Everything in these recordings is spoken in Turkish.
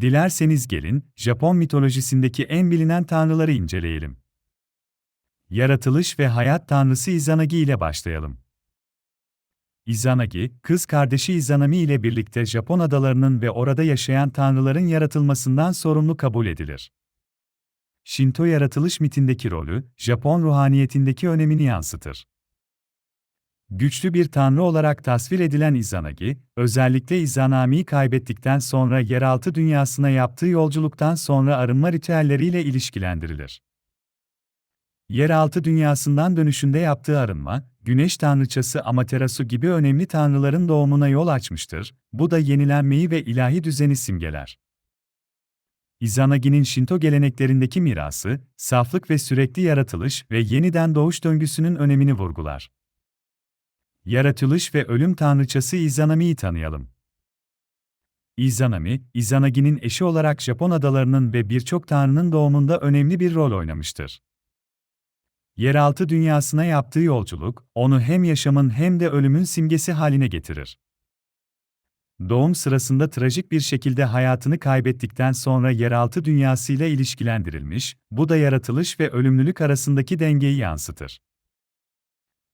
Dilerseniz gelin, Japon mitolojisindeki en bilinen tanrıları inceleyelim. Yaratılış ve hayat tanrısı Izanagi ile başlayalım. Izanagi, kız kardeşi Izanami ile birlikte Japon adalarının ve orada yaşayan tanrıların yaratılmasından sorumlu kabul edilir. Shinto yaratılış mitindeki rolü, Japon ruhaniyetindeki önemini yansıtır. Güçlü bir tanrı olarak tasvir edilen Izanagi, özellikle Izanami'yi kaybettikten sonra yeraltı dünyasına yaptığı yolculuktan sonra arınma ritüelleriyle ilişkilendirilir. Yeraltı dünyasından dönüşünde yaptığı arınma, güneş tanrıçası Amaterasu gibi önemli tanrıların doğumuna yol açmıştır, bu da yenilenmeyi ve ilahi düzeni simgeler. Izanagi'nin Shinto geleneklerindeki mirası, saflık ve sürekli yaratılış ve yeniden doğuş döngüsünün önemini vurgular. Yaratılış ve ölüm tanrıçası Izanami'yi tanıyalım. Izanami, Izanagi'nin eşi olarak Japon adalarının ve birçok tanrının doğumunda önemli bir rol oynamıştır. Yeraltı dünyasına yaptığı yolculuk, onu hem yaşamın hem de ölümün simgesi haline getirir. Doğum sırasında trajik bir şekilde hayatını kaybettikten sonra yeraltı dünyasıyla ilişkilendirilmiş, bu da yaratılış ve ölümlülük arasındaki dengeyi yansıtır.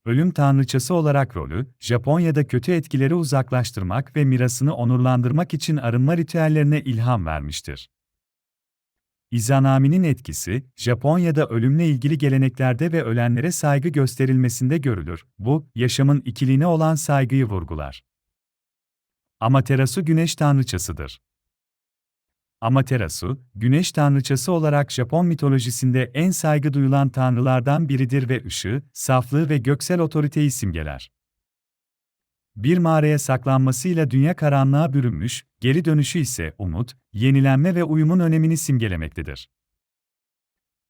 Ölüm tanrıçası olarak rolü, Japonya'da kötü etkileri uzaklaştırmak ve mirasını onurlandırmak için arınma ritüellerine ilham vermiştir. Izanami'nin etkisi, Japonya'da ölümle ilgili geleneklerde ve ölenlere saygı gösterilmesinde görülür. Bu, yaşamın ikiliğine olan saygıyı vurgular. Amaterasu güneş tanrıçasıdır. Amaterasu, güneş tanrıçası olarak Japon mitolojisinde en saygı duyulan tanrılardan biridir ve ışığı, saflığı ve göksel otoriteyi simgeler. Bir mağaraya saklanmasıyla dünya karanlığa bürünmüş, geri dönüşü ise umut, yenilenme ve uyumun önemini simgelemektedir.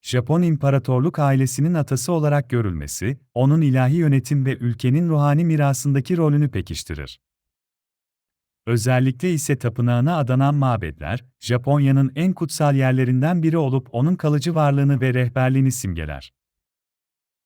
Japon İmparatorluk ailesinin atası olarak görülmesi, onun ilahi yönetim ve ülkenin ruhani mirasındaki rolünü pekiştirir. Özellikle ise tapınağına adanan mabedler, Japonya'nın en kutsal yerlerinden biri olup onun kalıcı varlığını ve rehberliğini simgeler.